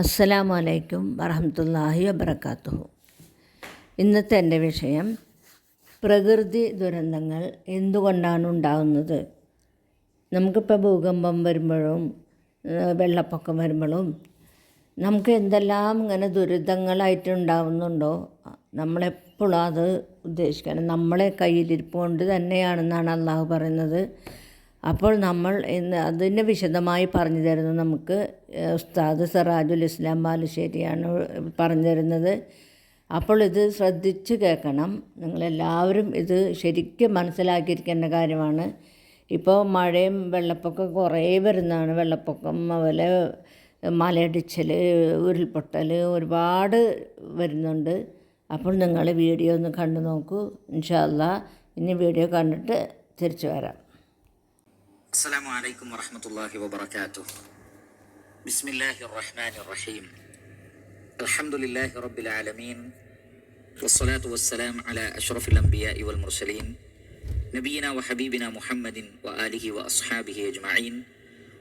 അസ്സലാമു അലൈക്കും വറഹമത്തല്ലാഹി വബർക്കാത്തു ഇന്നത്തെ എന്റെ വിഷയം പ്രകൃതി ദുരന്തങ്ങൾ എന്തുകൊണ്ടാണ് ഉണ്ടാകുന്നത്? നമുക്കിപ്പോൾ ഭൂകമ്പം വരുമ്പോഴും വെള്ളപ്പൊക്കം വരുമ്പോഴും നമുക്ക് എന്തെല്ലാം ഇങ്ങനെ ദുരിതങ്ങളായിട്ട് ഉണ്ടാകുന്നുണ്ടോ നമ്മളെപ്പോഴും അത് ഉദ്ദേശിക്കണം നമ്മളെ കയ്യിലിരിപ്പ് കൊണ്ട് തന്നെയാണെന്നാണ് അള്ളാഹു പറയുന്നത്. അപ്പോൾ നമ്മൾ ഇന്ന് അതിനെ വിശദമായി പറഞ്ഞു തരുന്നത് നമുക്ക് ഉസ്താദ് സറാജുൽ ഇസ്ലാം ബാലുശ്ശേരിയാണ് പറഞ്ഞു തരുന്നത്. അപ്പോൾ ഇത് ശ്രദ്ധിച്ച് കേൾക്കണം. നിങ്ങളെല്ലാവരും ഇത് ശരിക്കും മനസ്സിലാക്കിയിരിക്കേണ്ട കാര്യമാണ്. ഇപ്പോൾ മഴയും വെള്ളപ്പൊക്കം കുറേ വരുന്നതാണ്. വെള്ളപ്പൊക്കം അതുപോലെ മലയിടിച്ചൽ ഉരുൾപൊട്ടൽ ഒരുപാട് വരുന്നുണ്ട്. അപ്പോൾ നിങ്ങൾ വീഡിയോ ഒന്ന് കണ്ടു നോക്കൂ. ഇൻഷാല്ല ഇനി വീഡിയോ കണ്ടിട്ട് തിരിച്ചു വരാം. السلام عليكم ورحمة الله وبركاته بسم الله الرحمن الرحيم الحمد لله رب العالمين والصلاة والسلام على أشرف الأنبياء والمرسلين نبينا وحبيبنا محمد وآله وأصحابه أجمعين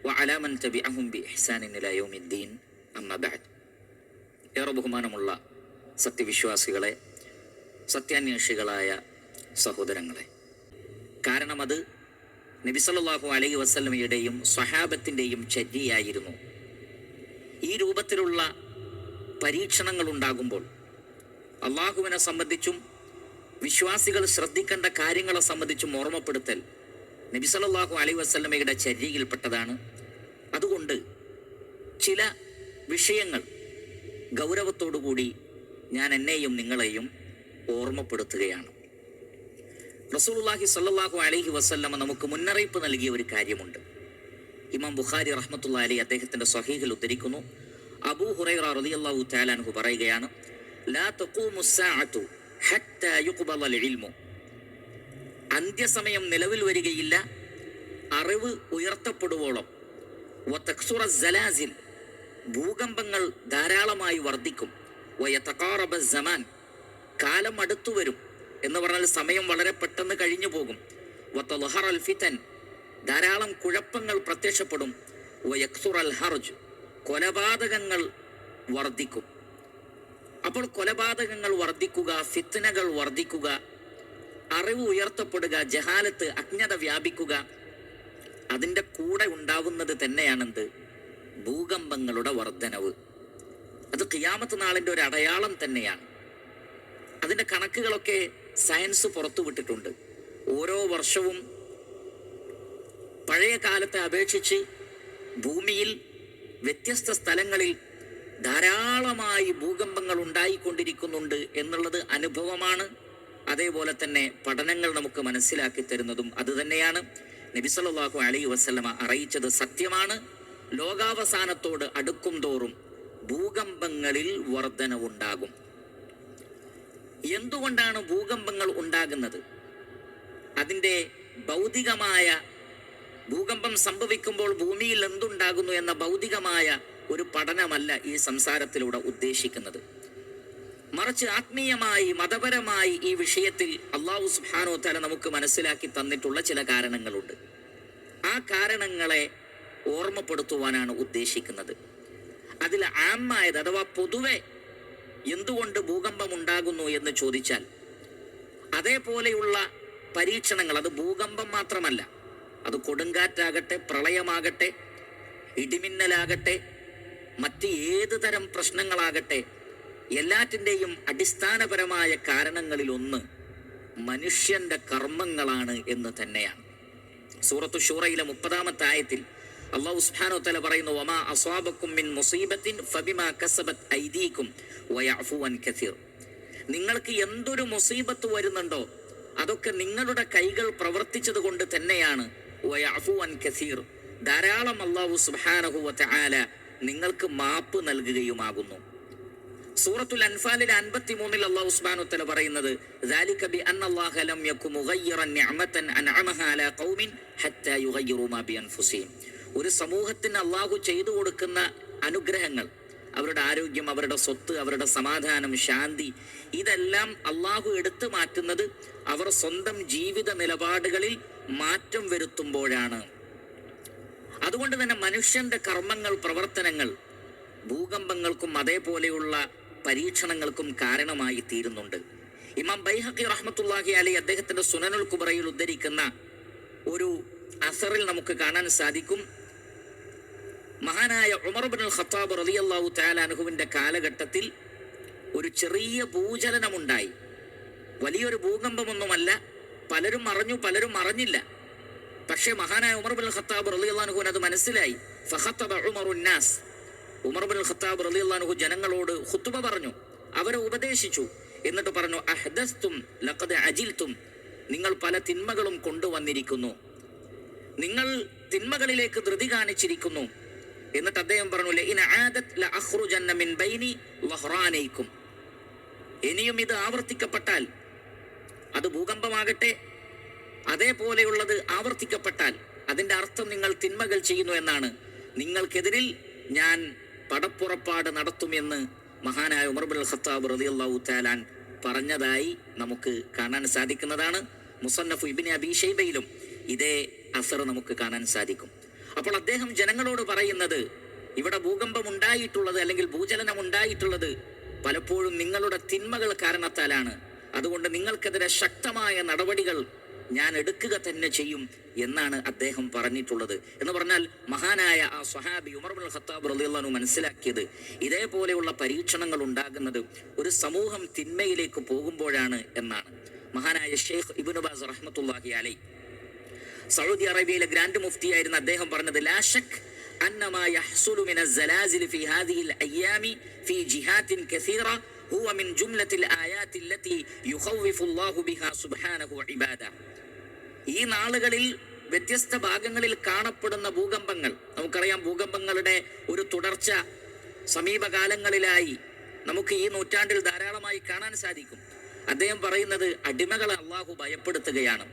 وعلى من تبعهم بإحسان إلى يوم الدين أما بعد ഏറെ ബഹുമാനമുള്ള സത്യവിശ്വാസികളെ സത്യാന്വേഷികളായ സഹോദരങ്ങളെ കാരണം അത് നബിസല്ലാഹു അലൈഹി വസ്ലമയുടെയും സ്വഹാബത്തിന്റെയും ചര്യയായിരുന്നു. ഈ രൂപത്തിലുള്ള പരീക്ഷണങ്ങൾ ഉണ്ടാകുമ്പോൾ അള്ളാഹുവിനെ സംബന്ധിച്ചും വിശ്വാസികൾ ശ്രദ്ധിക്കേണ്ട കാര്യങ്ങളെ സംബന്ധിച്ചും ഓർമ്മപ്പെടുത്തൽ നബിസല്ലാഹു അലൈഹി വസ്ലമയുടെ ചര്യയിൽപ്പെട്ടതാണ്. അതുകൊണ്ട് ചില വിഷയങ്ങൾ ഗൗരവത്തോടുകൂടി ഞാൻ എന്നെയും നിങ്ങളെയും ഓർമ്മപ്പെടുത്തുകയാണ്. റസൂലുള്ളാഹി സ്വല്ലല്ലാഹു അലൈഹി വസല്ലമ നമുക്ക് മുന്നറിയിപ്പ് നൽകിയ ഒരു കാര്യമുണ്ട്. ഇമാം ബുഖാരി റഹ്മത്തുള്ള അലി അദ്ദേഹത്തിന്റെ സ്വഹീഹിൽ ഉദ്ധരിക്കുന്നു. അബൂ ഹുറൈറ റളിയല്ലാഹു തആല അൻഹു പറയുകയാണ് ലാ തഖൂമു സ്സാഅതു ഹത്താ യുഖ്ബലൽ ഇൽമു അന്ത്യസമയം നിലവിൽ വരികയില്ല അറിവ് ഉയർത്തപ്പെടുവോളം. വതക്സുറ സലാസിൽ ഭൂകമ്പങ്ങൾ ധാരാളമായി വർദ്ധിക്കും. വയതഖാറബ സമാൻ കാലം അടുത്തു വരും. എന്ന് പറഞ്ഞാൽ സമയം വളരെ പെട്ടെന്ന് കഴിഞ്ഞു പോകും. വത്തലുഹർ അൽ ഫിതൻ ധാരാളം കുഴപ്പങ്ങൾ പ്രത്യക്ഷപ്പെടും. വയക്സുർ ഹർജ് കൊലപാതകങ്ങൾ വർദ്ധിക്കും. അപ്പോൾ കൊലപാതകങ്ങൾ വർദ്ധിക്കുക ഫിത്തനകൾ വർദ്ധിക്കുക അറിവ് ഉയർത്തപ്പെടുക ജഹാലത്ത് അജ്ഞത വ്യാപിക്കുക അതിന്റെ കൂടെ ഉണ്ടാവുന്നത് തന്നെയാണെന്ത്? ഭൂകമ്പങ്ങളുടെ വർധനവ് അത് കിയാമത്ത് നാളിന്റെ ഒരു അടയാളം തന്നെയാണ്. അതിന്റെ കണക്കുകളൊക്കെ സയൻസ് പുറത്തുവിട്ടിട്ടുണ്ട്. ഓരോ വർഷവും പഴയ കാലത്തെ അപേക്ഷിച്ച് ഭൂമിയിൽ വ്യത്യസ്ത സ്ഥലങ്ങളിൽ ധാരാളമായി ഭൂകമ്പങ്ങൾ ഉണ്ടായിക്കൊണ്ടിരിക്കുന്നുണ്ട് എന്നുള്ളത് അനുഭവമാണ്. അതേപോലെ തന്നെ പഠനങ്ങൾ നമുക്ക് മനസ്സിലാക്കി തരുന്നതും അതുതന്നെയാണ്. നബിസലാഹു അലൈ വസ്ലമ അറിയിച്ചത് സത്യമാണ്. ലോകാവസാനത്തോട് അടുക്കും തോറും ഭൂകമ്പങ്ങളിൽ വർധനവുണ്ടാകും. എന്തുകൊണ്ടാണ് ഭൂകമ്പങ്ങൾ ഉണ്ടാകുന്നത്? അതിന്റെ ഭൗതികമായ ഭൂകമ്പം സംഭവിക്കുമ്പോൾ ഭൂമിയിൽ എന്തുണ്ടാകുന്നു എന്ന ഭൗതികമായ ഒരു പഠനമല്ല ഈ സംസാരത്തിലൂടെ ഉദ്ദേശിക്കുന്നത്. മറിച്ച് ആത്മീയമായി മതപരമായി ഈ വിഷയത്തിൽ അള്ളാഹു സുഹാനോ തല നമുക്ക് മനസ്സിലാക്കി തന്നിട്ടുള്ള ചില കാരണങ്ങളുണ്ട്. ആ കാരണങ്ങളെ ഓർമ്മപ്പെടുത്തുവാനാണ് ഉദ്ദേശിക്കുന്നത്. അതിൽ ആമായത് അഥവാ പൊതുവെ എന്തുകൊണ്ട് ഭൂകമ്പം ഉണ്ടാകുന്നു എന്ന് ചോദിച്ചാൽ അതേപോലെയുള്ള പരീക്ഷണങ്ങൾ അത് ഭൂകമ്പം മാത്രമല്ല അത് കൊടുങ്കാറ്റാകട്ടെ പ്രളയമാകട്ടെ ഇടിമിന്നലാകട്ടെ മറ്റ് ഏത് തരം പ്രശ്നങ്ങളാകട്ടെ എല്ലാറ്റിന്റെയും അടിസ്ഥാനപരമായ കാരണങ്ങളിലൊന്ന് മനുഷ്യന്റെ കർമ്മങ്ങളാണ് എന്ന് തന്നെയാണ്. സൂറത്തു ഷൂറയിലെ മുപ്പതാമത്തെ ആയത്തിൽ അള്ളാഹു സുബ്ഹാനഹു തആല പറയുന്നു വമാ അസ്വാബക്കും മിൻ മുസീബത്തിൻ ഫബിമാ കസബത് ഐദീകും വയഅഫു അൻ കസീർ. നിങ്ങൾക്ക് എന്തൊരു മുസീബത്ത് വരുന്നുണ്ടോ അതൊക്കെ നിങ്ങളുടെ കൈകൾ പ്രവർത്തിച്ചത് കൊണ്ട് തന്നെയാണ് വയഅഫു അൻ കസീർ. ധാരാളം അള്ളാഹു സുബ്ഹാനഹു വതആല നിങ്ങൾക്ക് മാപ്പ് നൽകുകയുമാകുന്നു. സൂറത്തുൽ അൻഫാലിൽ അൻപത്തി മൂന്നിൽ അള്ളാഹു സുബ്ഹാനഹു തആല പറയുന്നത് ഒരു സമൂഹത്തിന് അള്ളാഹു ചെയ്തു കൊടുക്കുന്ന അനുഗ്രഹങ്ങൾ. അവരുടെ ആരോഗ്യം അവരുടെ സ്വത്ത് അവരുടെ സമാധാനം ശാന്തി ഇതെല്ലാം അള്ളാഹു എടുത്തു മാറ്റുന്നത് അവർ സ്വന്തം ജീവിത നിലപാടുകളിൽ മാറ്റം വരുത്തുമ്പോഴാണ്. അതുകൊണ്ട് തന്നെ മനുഷ്യന്റെ കർമ്മങ്ങൾ പ്രവർത്തനങ്ങൾ ഭൂകമ്പങ്ങൾക്കും അതേപോലെയുള്ള പരീക്ഷണങ്ങൾക്കും കാരണമായി തീരുന്നുണ്ട്. ഇമാം ബൈഹക്കി റഹ്മത്തുല്ലാഹി അലി അദ്ദേഹത്തിന്റെ സുനനുൽ കുബറയിൽ ഉദ്ധരിക്കുന്ന ഒരു അസറിൽ നമുക്ക് കാണാൻ സാധിക്കും. മഹാനായ ഉമർ ബിൻ ഖത്താബ് റളിയല്ലാഹു തആല അൻഹുവിന്റെ കാലഘട്ടത്തിൽ ഒരു ചെറിയ ഭൂചലനമുണ്ടായി. വലിയൊരു ഭൂകമ്പമൊന്നുമല്ല പലരും അറിഞ്ഞു പലരും അറിഞ്ഞില്ല. പക്ഷേ മഹാനായ ഉമർ ബിൻ ഖത്താബ് അൻഹു അത് മനസ്സിലായി. ഫഖത്തബ ഉമറുൻ നാസ്. ഉമർ ബിൻ ഖത്താബ് അൻഹു ജനങ്ങളോട് ഖുത്ബ പറഞ്ഞു അവരെ ഉപദേശിച്ചു. എന്നിട്ട് പറഞ്ഞു അഹ്ദസ്തും ലഖദ് അജിൽത്തും നിങ്ങൾ പല തിന്മകളും കൊണ്ടുവന്നിരിക്കുന്നു. നിങ്ങൾ തിന്മകളിലേക്ക് ധൃതി കാണിച്ചിരിക്കുന്നു. എന്നിട്ട് അദ്ദേഹം പറഞ്ഞു. ഇനിയും ഇത് ആവർത്തിക്കപ്പെട്ടാൽ അത് ഭൂകമ്പമാകട്ടെ. അതേപോലെയുള്ളത് ആവർത്തിക്കപ്പെട്ടാൽ അതിന്റെ അർത്ഥം നിങ്ങൾ തിന്മകൾ ചെയ്യുന്നു എന്നാണ്. നിങ്ങൾക്കെതിരിൽ ഞാൻ പടപ്പുറപ്പാട് നടത്തുമെന്ന് മഹാനായ ഉമർ ബിൻ ഖത്താബ് റളിയല്ലാഹു താലാൻ പറഞ്ഞതായി നമുക്ക് കാണാൻ സാധിക്കുന്നതാണ്. മുസന്നഫ് ഇബ്നു അബി ഷൈബയിലും ഇതേ അസർ നമുക്ക് കാണാൻ സാധിക്കും. അപ്പോൾ അദ്ദേഹം ജനങ്ങളോട് പറയുന്നത് ഇവിടെ ഭൂകമ്പം ഉണ്ടായിട്ടുള്ളത് അല്ലെങ്കിൽ ഭൂചലനം ഉണ്ടായിട്ടുള്ളത് പലപ്പോഴും നിങ്ങളുടെ തിന്മകൾ കാരണത്താലാണ്. അതുകൊണ്ട് നിങ്ങൾക്കെതിരെ ശക്തമായ നടപടികൾ ഞാൻ എടുക്കുക തന്നെ ചെയ്യും എന്നാണ് അദ്ദേഹം പറഞ്ഞിട്ടുള്ളത്. എന്ന് പറഞ്ഞാൽ മഹാനായ ആ സ്വഹാബി ഉമർ ബിൻ ഖത്താബ് റളിയല്ലാഹു മനസ്സിലാക്കിയത് ഇതേപോലെയുള്ള പരീക്ഷണങ്ങൾ ഉണ്ടാകുന്നത് ഒരു സമൂഹം തിന്മയിലേക്ക് പോകുമ്പോഴാണ് എന്നാണ്. മഹാനായ ഷെയ്ഖ് ഇബ്നു ബാസ് റഹ്മത്തുള്ളാഹി അലൈ സൗദി അറേബ്യയിലെ ഗ്രാൻഡ് മുഫ്തിയായിരുന്ന അദ്ദേഹം പറഞ്ഞത് ലാ ശക് അന്നമാ യഹ്സുലു മിന الزلازل في هذه الايام في جهات كثيره هو من جمله الايات التي يخوف الله بها سبحانه عباده ഈ നാളുകളിൽ വ്യത്യസ്ത ഭാഗങ്ങളിൽ കാണപ്പെടുന്ന ഭൂകമ്പങ്ങൾ നമുക്കറിയാം ഭൂകമ്പങ്ങളുടെ ഒരു തുടർച്ച സമീപകാലങ്ങളിലായി നമുക്ക് ഈ നൂറ്റാണ്ടിൽ ധാരാളമായി കാണാൻ സാധിക്കും അദ്ദേഹം പറയുന്നത് അടിമകളെ അള്ളാഹു ഭയപ്പെടുത്തുകയാണ്.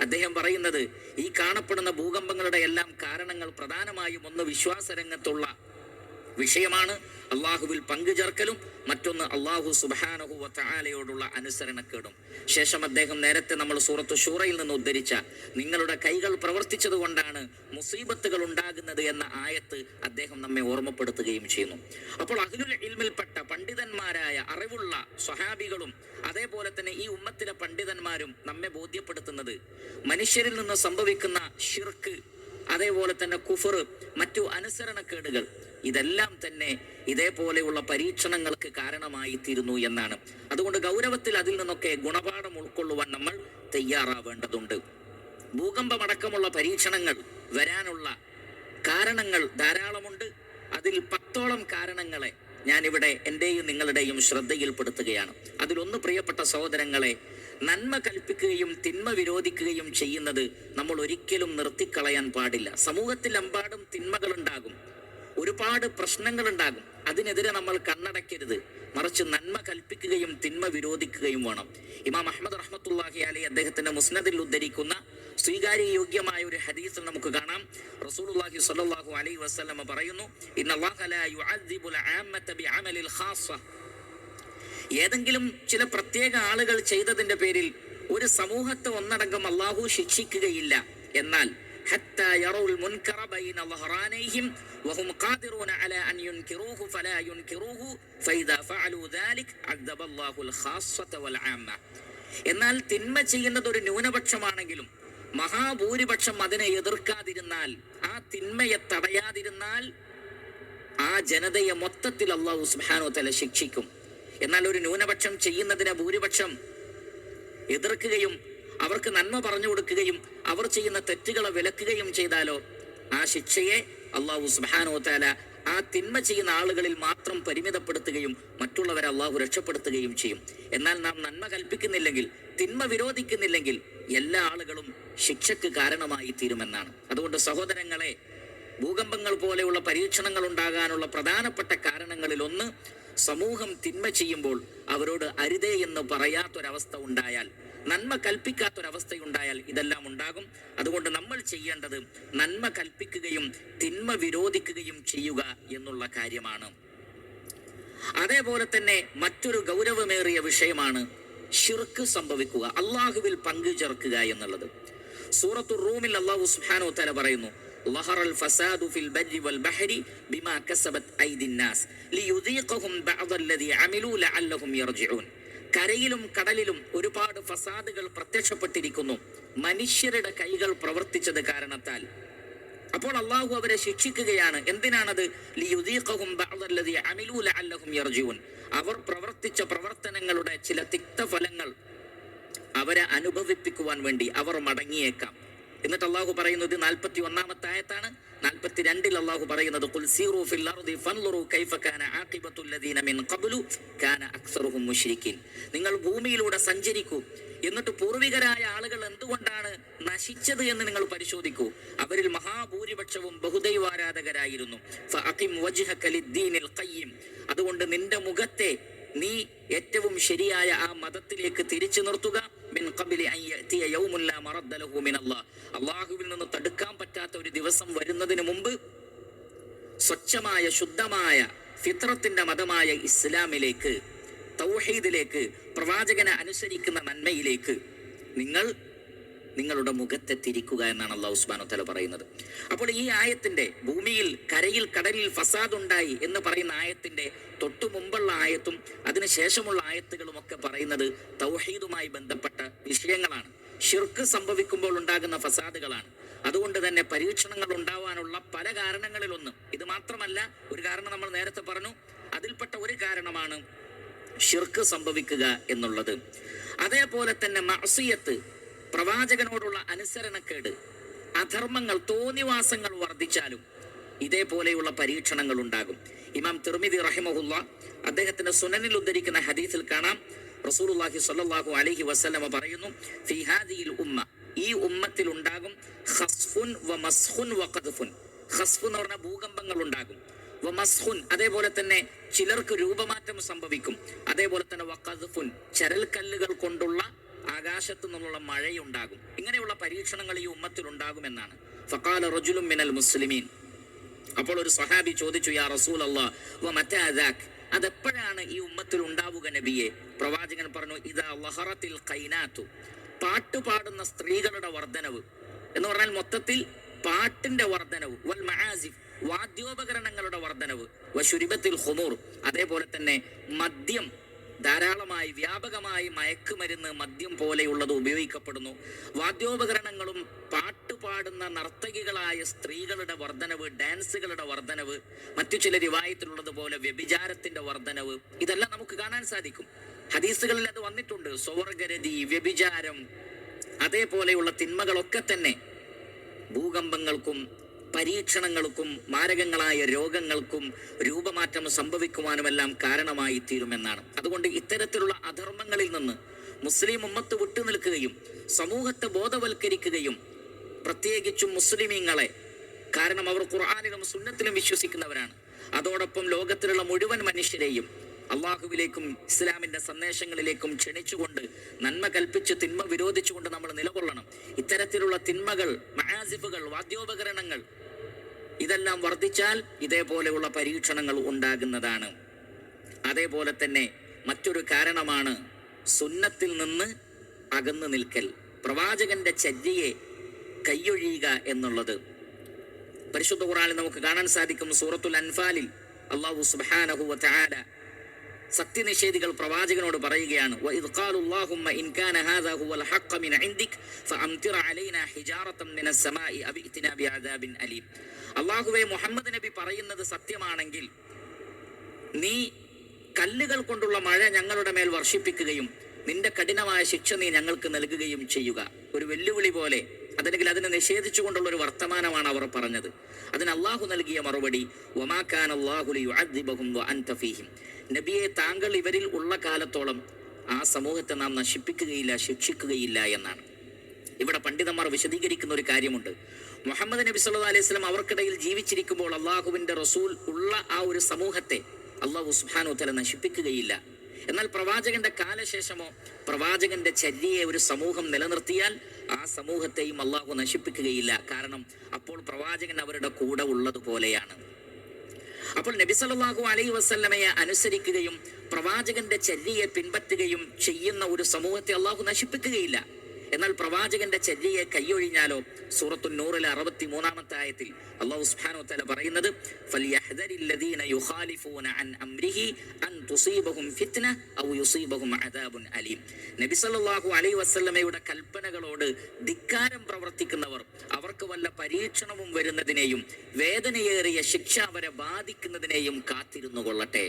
അദ്ദേഹം പറയുന്നത് ഈ കാണപ്പെടുന്ന ഭൂകമ്പങ്ങളുടെ എല്ലാം കാരണങ്ങൾ പ്രധാനമായും ഒന്ന് വിശ്വാസരംഗത്തുള്ള വിഷയമാണ്. അള്ളാഹുവിൽ പങ്കുചേർക്കലും മറ്റൊന്ന് അള്ളാഹു സുബാനഹു വത്താലയോടുള്ള അനുസരണക്കേടും. ശേഷം അദ്ദേഹം നേരത്തെ നമ്മൾ സൂറത്ത് ഷൂറയിൽ നിന്ന് ഉദ്ധരിച്ച നിങ്ങളുടെ കൈകൾ പ്രവർത്തിച്ചത് കൊണ്ടാണ് മുസീബത്തുകൾ ഉണ്ടാകുന്നത് എന്ന ആയത്ത് അദ്ദേഹം നമ്മെ ഓർമ്മപ്പെടുത്തുകയും ചെയ്യുന്നു. അപ്പോൾ അഖിലുൽ ഇൽമിൽപ്പെട്ട പണ്ഡിതന്മാരായ അറിവുള്ള സ്വഹാബികളും അതേപോലെ തന്നെ ഈ ഉമ്മത്തിലെ പണ്ഡിതന്മാരും നമ്മെ ബോധ്യപ്പെടുത്തുന്നത് മനുഷ്യരിൽ നിന്ന് സംഭവിക്കുന്ന ഷിർക്ക് അതേപോലെ തന്നെ കുഫർ മറ്റു അനുസരണക്കേടുകൾ ഇതെല്ലാം തന്നെ ഇതേപോലെയുള്ള പരീക്ഷണങ്ങൾക്ക് കാരണമായി തീരുന്നു എന്നാണ്. അതുകൊണ്ട് ഗൗരവത്തിൽ അതിൽ നിന്നൊക്കെ ഗുണപാഠം ഉൾക്കൊള്ളുവാൻ നമ്മൾ തയ്യാറാവേണ്ടതുണ്ട്. ഭൂകമ്പമടക്കമുള്ള പരീക്ഷണങ്ങൾ വരാനുള്ള കാരണങ്ങൾ ധാരാളമുണ്ട്. അതിൽ പത്തോളം കാരണങ്ങളെ ഞാനിവിടെ എന്റെയും നിങ്ങളുടെയും ശ്രദ്ധയിൽപ്പെടുത്തുകയാണ്. അതിലൊന്ന് പ്രിയപ്പെട്ട സഹോദരങ്ങളെ നന്മ കൽപ്പിക്കുകയും തിന്മ വിരോധിക്കുകയും ചെയ്യുന്നത് നമ്മൾ ഒരിക്കലും നിർത്തിക്കളയാൻ പാടില്ല. സമൂഹത്തിലെമ്പാടും തിന്മകളുണ്ടാകും. ഒരുപാട് പ്രശ്നങ്ങൾ ഉണ്ടാകും അതിനെതിരെ നമ്മൾ കണ്ണടയ്ക്കരുത്. മറിച്ച് നന്മ കൽപ്പിക്കുകയും തിന്മ വിരോധിക്കുകയും വേണം. ഇമാം അഹമ്മദ് റഹ്മത്തുല്ലാഹി അലി അദ്ദേഹത്തിന്റെ മുസ്നദിൽ ഉദ്ധരിക്കുന്ന സ്വീകാര്യ യോഗ്യമായ ഒരു ഹദീസിൽ നമുക്ക് കാണാം. റസൂലുള്ളാഹി സ്വല്ലല്ലാഹു അലൈഹി വസല്ലമ പറയുന്നു ഏതെങ്കിലും ചില പ്രത്യേക ആളുകൾ ചെയ്തതിന്റെ പേരിൽ ഒരു സമൂഹത്തെ ഒന്നടങ്കം അള്ളാഹു ശിക്ഷിക്കുകയില്ല. എന്നാൽ حتى يروا المنكر بين ظهرانيهم وهم قادرون على أن ينكروه فلا ينكروه فإذا فعلوا ذلك عذب الله الخاصة والعامة എന്നാൽ തിന്മ ചെയ്യുന്നത് ഒരു ന്യൂനപക്ഷമാണെങ്കിലും മഹാഭൂരിപക്ഷം അതിനെ എതിർക്കാതിരുന്നാൽ ആ തിന്മയെ തടയാതിരുന്നാൽ ആ ജനതയെ മൊത്തത്തിൽ അള്ളാഹു സുബ്ഹാനഹു തല ശിക്ഷിക്കും എന്നാൽ ഒരു ന്യൂനപക്ഷം ചെയ്യുന്നതിനെ ഭൂരിപക്ഷം എതിർക്കുകയും അവർക്ക് നന്മ പറഞ്ഞു കൊടുക്കുകയും അവർ ചെയ്യുന്ന തെറ്റുകളെ വിലക്കുകയും ചെയ്താലോ? ആ ശിക്ഷയെ അള്ളാഹു സുബ്ഹാനഹു തആല ആ തിന്മ ചെയ്യുന്ന ആളുകളിൽ മാത്രം പരിമിതപ്പെടുത്തുകയും മറ്റുള്ളവരെ അള്ളാഹു രക്ഷപ്പെടുത്തുകയും ചെയ്യും. എന്നാൽ നാം നന്മ കൽപ്പിക്കുന്നില്ലെങ്കിൽ തിന്മ വിരോധിക്കുന്നില്ലെങ്കിൽ എല്ലാ ആളുകളും ശിക്ഷക്ക് കാരണമായി തീരുമെന്നാണ്. അതുകൊണ്ട് സഹോദരങ്ങളെ ഭൂകമ്പങ്ങൾ പോലെയുള്ള പരീക്ഷണങ്ങൾ ഉണ്ടാകാനുള്ള പ്രധാനപ്പെട്ട കാരണങ്ങളിൽ ഒന്ന് സമൂഹം തിന്മ ചെയ്യുമ്പോൾ അവരോട് അരുതേ എന്ന് പറയാത്തൊരവസ്ഥ ഉണ്ടായാൽ നന്മ കൽപ്പിക്കാത്തൊരവസ്ഥയുണ്ടായാൽ ഇതെല്ലാം ഉണ്ടാകും അതുകൊണ്ട് നമ്മൾ ചെയ്യേണ്ടത് നന്മ കൽപ്പിക്കുകയും തിന്മ വിരോധിക്കുകയും ചെയ്യുക എന്നുള്ള കാര്യമാണ് അതേപോലെ തന്നെ മറ്റൊരു ഗൗരവമേറിയ വിഷയമാണ് ഷിർക്ക് സംഭവിക്കുക അള്ളാഹുവിൽ പങ്കു ചേർക്കുക എന്നുള്ളത് സൂറത്തു റൂമിൽ അള്ളാഹു സുബ്ഹാനഹു തആല പറയുന്നു ظهر الفساد في البر والبحر بما كسبت أيدي الناس ليذيقهم بعض الذي عملوا لعلهم يرجعون കരയിലും കടലിലും ഒരുപാട് ഫസാദുകൾ പ്രത്യക്ഷപ്പെട്ടിരിക്കുന്നു. മനുഷ്യരുടെ കൈകൾ പ്രവർത്തിച്ചത് കാരണത്താൽ. അപ്പോൾ അള്ളാഹു അവരെ ശിക്ഷിക്കുകയാണ്. എന്തിനാണത്? അവർ പ്രവർത്തിച്ച പ്രവർത്തനങ്ങളുടെ ചില തിക്തഫലങ്ങൾ അവരെ അനുഭവിപ്പിക്കുവാൻ വേണ്ടി അവർ മടങ്ങിയേക്കാം. എന്നിട്ട് അള്ളാഹു പറയുന്നത് നാൽപ്പത്തി ഒന്നാമത്തെ ആയത്താണ്. നാൽപ്പത്തി അള്ളാഹു പറയുന്നത് "ഖുൽ സീറൂ ഫിൽ അർദി ഫൻളുറൂ കൈഫ കാന ആഖിബത്തുൽ മിൻ ഖബ്ലു കാന അക്സറുഹും മുശ്രിക്കീൻ. നിങ്ങൾ ഭൂമിയിലൂടെ സഞ്ചരിക്കൂ. എന്നിട്ട് പൂർവികരായ ആളുകൾ എന്തുകൊണ്ടാണ് നശിച്ചത് എന്ന് നിങ്ങൾ പരിശോധിക്കൂ. അവരിൽ മഹാഭൂരിപക്ഷവും ബഹുദൈവാരാധകരായിരുന്നു. അതുകൊണ്ട് നിന്റെ മുഖത്തെ നീ ഏറ്റവും ശരിയായ ആ മതത്തിലേക്ക് തിരിച്ചു നിർത്തുക. അല്ലാഹുവിൽ നിന്ന് തടുക്കാൻ പറ്റാത്ത ഒരു ദിവസം വരുന്നതിന് മുമ്പ് സ്വച്ഛമായ ശുദ്ധമായ ഫിത്രത്തിന്റെ മതമായ ഇസ്ലാമിലേക്ക് തൗഹീദിലേക്ക് പ്രവാചകനെ അനുസരിക്കുന്ന നന്മയിലേക്ക് നിങ്ങൾ നിങ്ങളുടെ മുഖത്തെ തിരിക്കുക എന്നാണ് അള്ളാഹു ഉസ്മാൻ തല പറയുന്നത്. അപ്പോൾ ഈ ആയത്തിന്റെ ഭൂമിയിൽ കരയിൽ കടലിൽ ഫസാദ് ഉണ്ടായി എന്ന് പറയുന്ന ആയത്തിന്റെ തൊട്ടു മുമ്പുള്ള ആയത്തും അതിനുശേഷമുള്ള ആയത്തുകളും ഒക്കെ പറയുന്നത് തൗഹീദുമായി ബന്ധപ്പെട്ട വിഷയങ്ങളാണ്. ഷിർക്ക് സംഭവിക്കുമ്പോൾ ഉണ്ടാകുന്ന ഫസാദുകളാണ്. അതുകൊണ്ട് തന്നെ പരീക്ഷണങ്ങൾ ഉണ്ടാവാനുള്ള പല കാരണങ്ങളിലൊന്നും ഇത് മാത്രമല്ല ഒരു കാരണം നമ്മൾ നേരത്തെ പറഞ്ഞു അതിൽപ്പെട്ട ഒരു കാരണമാണ് ഷിർക്ക് സംഭവിക്കുക എന്നുള്ളത്. അതേപോലെ തന്നെ മഅസിയത്ത് പ്രവാചകനോടുള്ള അനുസരണക്കേട് അധർമ്മങ്ങൾ തോന്നിവാസങ്ങൾ വർദ്ധിച്ചാലും ഇതേപോലെയുള്ള പരീക്ഷണങ്ങൾ ഉണ്ടാകും. ഇമാം തിർമിദി റഹിമഹുല്ല അദ്ദേഹത്തിന്റെ സുനനിൽ ഉദ്ധരിക്കുന്ന ഹദീസിൽ കാണാം. റസൂലുള്ളാഹി സ്വല്ലല്ലാഹു അലൈഹി വസല്ലമ പറയുന്നു ഉമ്മ. ഈ ഉമ്മത്തിൽ ഉണ്ടാകും ഖസ്ഫുൻ വ മസ്ഖുൻ വ ഖദ്ഫുൻ. ഖസ്ഫ് എന്ന് പറഞ്ഞ ഭൂകമ്പങ്ങൾ ഉണ്ടാകും. വ അതേപോലെ തന്നെ ചിലർക്ക് രൂപമാറ്റം സംഭവിക്കും. അതേപോലെ തന്നെ വഖദ്ഫുൻ ചരൽക്കല്ലുകൾ കൊണ്ടുള്ള ആകാശത്തു നിന്നുള്ള മഴയുണ്ടാകും. ഇങ്ങനെയുള്ള പരീക്ഷണങ്ങൾ ഈ ഉമ്മത്തിൽ ഉണ്ടാകുമെന്നാണ്. ഫഖാല റജുലും മിനൽ മുസ്ലിമീൻ. അപ്പോൾ ഒരു സഹാബി ചോദിച്ചു യാ റസൂൽ അള്ളാഹ് അതെപ്പോഴാണ് ഈ ഉമ്മത്തിൽ ഉണ്ടാവുക നബിയെ? പ്രവാചകൻ പറഞ്ഞു ഇതാ ലഹറത്തിൽ കൈനാത്തു പാട്ട് പാടുന്ന സ്ത്രീകളുടെ വർധനവ് എന്ന് പറഞ്ഞാൽ മൊത്തത്തിൽ പാട്ടിന്റെ വർധനവ് വൽ മഹാസിഫ് വാദ്യോപകരണങ്ങളുടെ വർധനവ് വശുരിബത്തിൽ ഹുമൂർ അതേപോലെ തന്നെ മദ്യം ധാരാളമായി വ്യാപകമായി മയക്കുമരുന്ന് മദ്യം പോലെയുള്ളത് ഉപയോഗിക്കപ്പെടുന്നു. വാദ്യോപകരണങ്ങളും പാട്ടുപാടുന്ന നർത്തകികളായ സ്ത്രീകളുടെ വർധനവ് ഡാൻസുകളുടെ വർധനവ് മറ്റു ചില റിവായത്തിലുള്ളത് പോലെ വ്യഭിചാരത്തിന്റെ വർധനവ് ഇതെല്ലാം നമുക്ക് കാണാൻ സാധിക്കും. ഹദീസുകളിൽ അത് വന്നിട്ടുണ്ട്. സ്വർഗരതി വ്യഭിചാരം അതേപോലെയുള്ള തിന്മകളൊക്കെ തന്നെ ഭൂകമ്പങ്ങൾക്കും പരീക്ഷണങ്ങൾക്കും മാരകങ്ങളായ രോഗങ്ങൾക്കും രൂപമാറ്റം സംഭവിക്കുവാനുമെല്ലാം കാരണമായി തീരുമെന്നാണ് അതുകൊണ്ട് ഇത്തരത്തിലുള്ള അധർമ്മങ്ങളിൽ നിന്ന് മുസ്ലിം ഉമ്മത്ത് വിട്ടുനിൽക്കുകയും സമൂഹത്തെ ബോധവൽക്കരിക്കുകയും പ്രത്യേകിച്ചും മുസ്ലിമീങ്ങളെ കാരണം അവർ ഖുർആാനിലും സുന്നത്തിലും വിശ്വസിക്കുന്നവരാണ്. അതോടൊപ്പം ലോകത്തിലുള്ള മുഴുവൻ മനുഷ്യരെയും അള്ളാഹുവിലേക്കും ഇസ്ലാമിന്റെ സന്ദേശങ്ങളിലേക്കും ക്ഷണിച്ചുകൊണ്ട് നന്മ കൽപ്പിച്ച് തിന്മ വിരോധിച്ചുകൊണ്ട് നമ്മൾ നിലകൊള്ളണം. ഇത്തരത്തിലുള്ള തിന്മകൾ മഹാസിഫുകൾ വാദ്യോപകരണങ്ങൾ ഇതെല്ലാം വർദ്ധിച്ചാൽ ഇതേപോലെയുള്ള പരീക്ഷണങ്ങൾ ഉണ്ടാകുന്നതാണ്. അതേപോലെ തന്നെ മറ്റൊരു കാരണമാണ് സുന്നത്തിൽ നിന്ന് അകന്നു നിൽക്കൽ. പ്രവാചകന്റെ ചര്യയെ കൈയൊഴിയുക എന്നുള്ളത്. പരിശുദ്ധ ഖുറാനിൽ നമുക്ക് കാണാൻ സാധിക്കും സൂറത്തുൽ അൻഫാലിൽ അള്ളാഹു സുബാനഹു വ തആല സത്യനിഷേധികൾ പ്രവാചകനോട് പറയുകയാണ് അള്ളാഹുവെ മുഹമ്മദ് നബി പറയുന്നത് സത്യമാണെങ്കിൽ നീ കല്ലുകൾ കൊണ്ടുള്ള മഴ ഞങ്ങളുടെ മേൽ വർഷിപ്പിക്കുകയും നിന്റെ കഠിനമായ ശിക്ഷ നീ ഞങ്ങൾക്ക് നൽകുകയും ചെയ്യുക. ഒരു വെല്ലുവിളി പോലെ അതല്ലെങ്കിൽ അതിനെ നിഷേധിച്ചുകൊണ്ടുള്ള ഒരു വർത്തമാനമാണ് അവർ പറഞ്ഞത്. അതിന് അള്ളാഹു നൽകിയ മറുപടി നബിയെ താങ്കൾ ഇവരിൽ ഉള്ള കാലത്തോളം ആ സമൂഹത്തെ നാം നശിപ്പിക്കുകയില്ല ശിക്ഷിക്കുകയില്ല എന്നാണ്. ഇവിടെ പണ്ഡിതന്മാർ വിശദീകരിക്കുന്ന ഒരു കാര്യമുണ്ട്. മുഹമ്മദ് നബി സല്ലു അലൈഹി സ്വലം അവർക്കിടയിൽ ജീവിച്ചിരിക്കുമ്പോൾ അള്ളാഹുവിന്റെ റസൂൽ ഉള്ള ആ ഒരു സമൂഹത്തെ അള്ളാഹു സുബ്ഹാനഹു തല നശിപ്പിക്കുകയില്ല. എന്നാൽ പ്രവാചകന്റെ കാലശേഷമോ പ്രവാചകന്റെ ചര്യയെ ഒരു സമൂഹം നിലനിർത്തിയാൽ ആ സമൂഹത്തെയും അള്ളാഹു നശിപ്പിക്കുകയില്ല. കാരണം അപ്പോൾ പ്രവാചകൻ അവരുടെ കൂടെ ഉള്ളതുപോലെയാണ് അപ്പോൾ നബി സല്ലല്ലാഹു അലൈഹി വസല്ലമയെ അനുസരിക്കുകയും പ്രവാചകന്റെ ചര്യയെ പിൻപറ്റുകയും ചെയ്യുന്ന ഒരു സമൂഹത്തെ അള്ളാഹു നശിപ്പിക്കുകയില്ല. എന്നാൽ പ്രവാചകന്റെ ചര്യയെ കൈയൊഴിഞ്ഞാലോ? സൂറത്തു നൂറിലെ അറുപത്തി മൂന്നാമത്തെ ആയത്തിൽ അള്ളാഹു സുബ്ഹാനഹു തആല പറയുന്നത് ഫൽയഹ്ദരില്ലദീന യുഖാലിഫൂന അൻ അംരിഹി അൻ തുസീബഹും ഫിത്ന ഔ യുസീബഹും അദാബുൻ അലീം. നബി സല്ലല്ലാഹു അലൈഹി വസല്ലമയുടെ കൽപ്പനകളോട് ധിക്കാരം പ്രവർത്തിക്കുന്നവർ അവർക്ക് വല്ല പരീക്ഷണവും വരുന്നതിനെയും വേദനയേറിയ ശിക്ഷ അവരെ ബാധിക്കുന്നതിനെയും കാത്തിരുന്നു കൊള്ളട്ടെ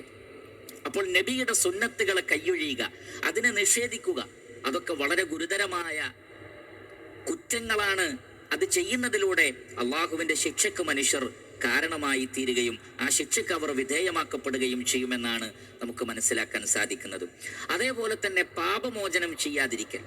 അപ്പോൾ നബിയുടെ സുന്നത്തുകളെ കൈയൊഴിയുക അതിനെ നിഷേധിക്കുക അതൊക്കെ വളരെ ഗുരുതരമായ കുറ്റങ്ങളാണ് അത് ചെയ്യുന്നതിലൂടെ അള്ളാഹുവിന്റെ ശിക്ഷക്ക് മനുഷ്യർ കാരണമായി തീരുകയും ആ ശിക്ഷയ്ക്ക് അവർ വിധേയമാക്കപ്പെടുകയും ചെയ്യുമെന്നാണ് നമുക്ക് മനസ്സിലാക്കാൻ സാധിക്കുന്നത്. അതേപോലെ തന്നെ പാപമോചനം ചെയ്യാതിരിക്കൽ.